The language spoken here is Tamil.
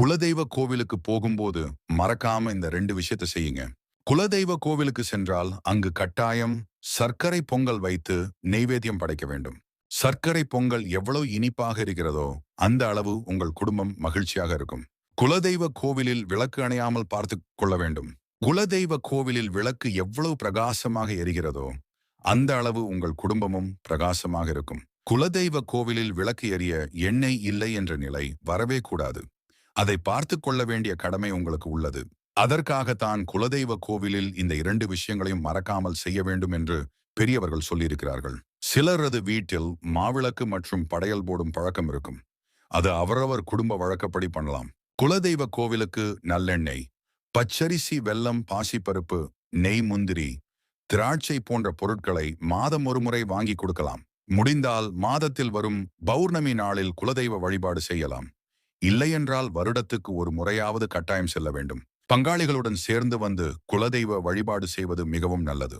குலதெய்வ கோவிலுக்கு போகும்போது மறக்காம இந்த ரெண்டு விஷயத்த செய்யுங்க. குலதெய்வ கோவிலுக்கு சென்றால் அங்கு கட்டாயம் சர்க்கரை பொங்கல் வைத்து நெய்வேத்தியம் படைக்க வேண்டும். சர்க்கரை பொங்கல் எவ்வளவு இனிப்பாக இருக்கிறதோ அந்த அளவு உங்கள் குடும்பம் மகிழ்ச்சியாக இருக்கும். குலதெய்வ கோவிலில் விளக்கு அணையாமல் பார்த்து கொள்ள வேண்டும். குலதெய்வ கோவிலில் விளக்கு எவ்வளவு பிரகாசமாக எரிகிறதோ அந்த அளவு உங்கள் குடும்பமும் பிரகாசமாக இருக்கும். குலதெய்வ கோவிலில் விளக்கு எரிய எண்ணெய் இல்லை என்ற நிலை வரவே கூடாது. அதை பார்த்து கொள்ள வேண்டிய கடமை உங்களுக்கு உள்ளது. அதற்காகத்தான் குலதெய்வ கோவிலில் இந்த இரண்டு விஷயங்களையும் மறக்காமல் செய்ய வேண்டும் என்று பெரியவர்கள் சொல்லியிருக்கிறார்கள். சிலரது வீட்டில் மாவிளக்கு மற்றும் படையல் போடும் பழக்கம் இருக்கும். அது அவரவர் குடும்ப வழக்கப்படி பண்ணலாம். குலதெய்வ கோவிலுக்கு நல்லெண்ணெய் பச்சரிசி வெல்லம் பாசிப்பருப்பு நெய் முந்திரி திராட்சை போன்ற பொருட்களை மாதம் ஒரு முறை வாங்கி கொடுக்கலாம். முடிந்தால் மாதத்தில் வரும் பௌர்ணமி நாளில் குலதெய்வ வழிபாடு செய்யலாம். இல்லையென்றால் வருடத்துக்கு ஒரு முறையாவது கட்டாயம் செல்ல வேண்டும். பங்காளிகளுடன் சேர்ந்து வந்து குலதெய்வ வழிபாடு செய்வது மிகவும் நல்லது.